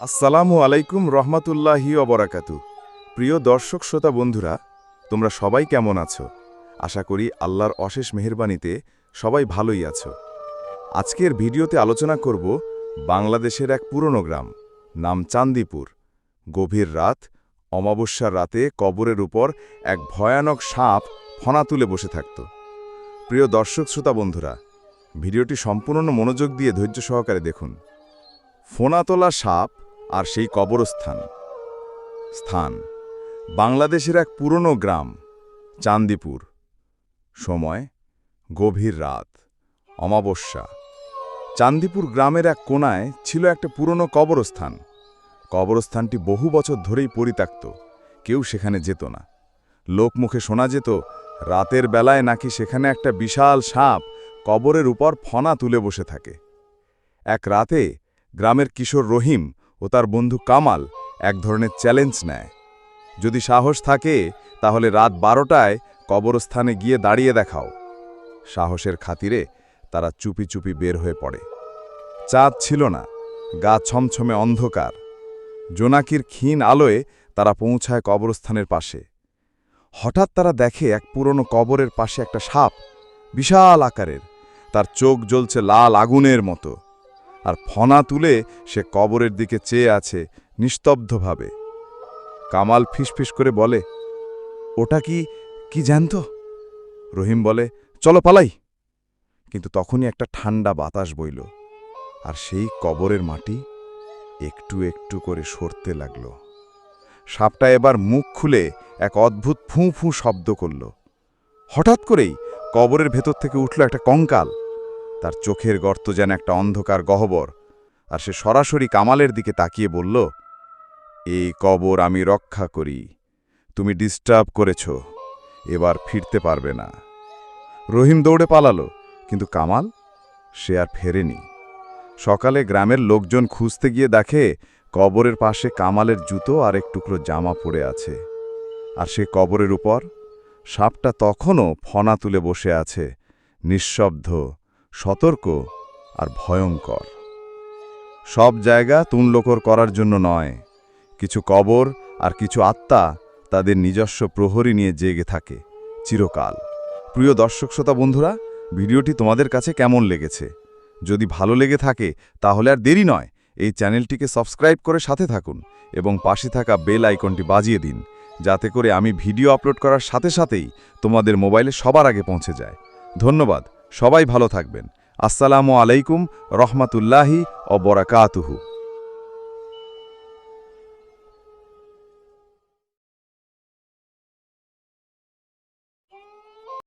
আসসালামু আলাইকুম রহমাতুল্লাহি অবরাকাতু প্রিয় দর্শক শ্রোতা বন্ধুরা, তোমরা সবাই কেমন আছো? আশা করি আল্লাহর অশেষ মেহেরবানিতে সবাই ভালোই আছো। আজকের ভিডিওতে আলোচনা করব বাংলাদেশের এক পুরনো গ্রাম, নাম চান্দিপুর। গভীর রাত, অমাবস্যার রাতে কবরের উপর এক ভয়ানক সাপ ফনা তুলে বসে থাকত। প্রিয় দর্শক শ্রোতা বন্ধুরা, ভিডিওটি সম্পূর্ণ মনোযোগ দিয়ে ধৈর্য সহকারে দেখুন। ফোনাতলা সাপ আর সেই কবরস্থান। স্থান, বাংলাদেশের এক পুরনো গ্রাম, চান্দিপুর। সময়, গভীর রাত, অমাবস্যা। চান্দিপুর গ্রামের এক কোনায় ছিল একটা পুরনো কবরস্থান। কবরস্থানটি বহু বছর ধরেই পরিত্যক্ত, কেউ সেখানে যেত না। লোকমুখে শোনা যেত, রাতের বেলায় নাকি সেখানে একটা বিশাল সাপ কবরের উপর ফনা তুলে বসে থাকে। এক রাতে গ্রামের কিশোর রহিম ও তার বন্ধু কামাল এক ধরনের চ্যালেঞ্জ নেয়। যদি সাহস থাকে, তাহলে রাত বারোটায় কবরস্থানে গিয়ে দাঁড়িয়ে দেখাও। সাহসের খাতিরে তারা চুপি চুপি বের হয়ে পড়ে। চাঁদ ছিল না, গা ছমছমে অন্ধকার। জোনাকির ক্ষীণ আলোয় তারা পৌঁছায় কবরস্থানের পাশে। হঠাৎ তারা দেখে এক পুরনো কবরের পাশে একটা সাপ, বিশাল আকারের। তার চোখ জ্বলছে লাল আগুনের মতো। আর ফনা তুলে সে কবরের দিকে চেয়ে আছে নিস্তব্ধভাবে। কামাল ফিসফিস করে বলে, ওটা কি কি জ্যান্ত? রহিম বলে, চলো পালাই। কিন্তু তখনই একটা ঠান্ডা বাতাস বইল, আর সেই কবরের মাটি একটু একটু করে সরতে লাগল। সাপটা এবার মুখ খুলে এক অদ্ভুত ফুঁ ফুঁ শব্দ করল। হঠাৎ করেই কবরের ভেতর থেকে উঠল একটা কঙ্কাল। তার চোখের গর্ত যেন একটা অন্ধকার গহ্বর, আর সে সরাসরি কামালের দিকে তাকিয়ে বলল এই কবর আমি রক্ষা করি। তুমি ডিস্টার্ব করেছ। এবার ফিরতে পারবে না। রহিম দৌড়ে পালালো, কিন্তু কামাল, সে আর ফেরেনি। সকালে গ্রামের লোকজন খুঁজতে গিয়ে দেখে কবরের পাশে কামালের জুতো আর এক টুকরো জামা পড়ে আছে। আর সে কবরের উপর সাপটা তখনও ফনা তুলে বসে আছে, নিঃশব্দ সতর্ক আর ভয়ঙ্কর। সব জায়গা তুনলোকর করার জন্য নয়। কিছু কবর আর কিছু আত্মা তাদের নিজস্ব প্রহরী নিয়ে জেগে থাকে, চিরকাল। প্রিয় দর্শক শ্রোতা বন্ধুরা, ভিডিওটি তোমাদের কাছে কেমন লেগেছে? যদি ভালো লেগে থাকে, তাহলে আর দেরি নয়, এই চ্যানেলটিকে সাবস্ক্রাইব করে সাথে থাকুন এবং পাশে থাকা বেল আইকনটি বাজিয়ে দিন, যাতে করে আমি ভিডিও আপলোড করার সাথে সাথেই তোমাদের মোবাইলে সবার আগে পৌঁছে যায়। ধন্যবাদ। সবাই ভালো থাকবেন। আসসালামু আলাইকুম রহমাতুল্লাহি ও বরাকাতুহু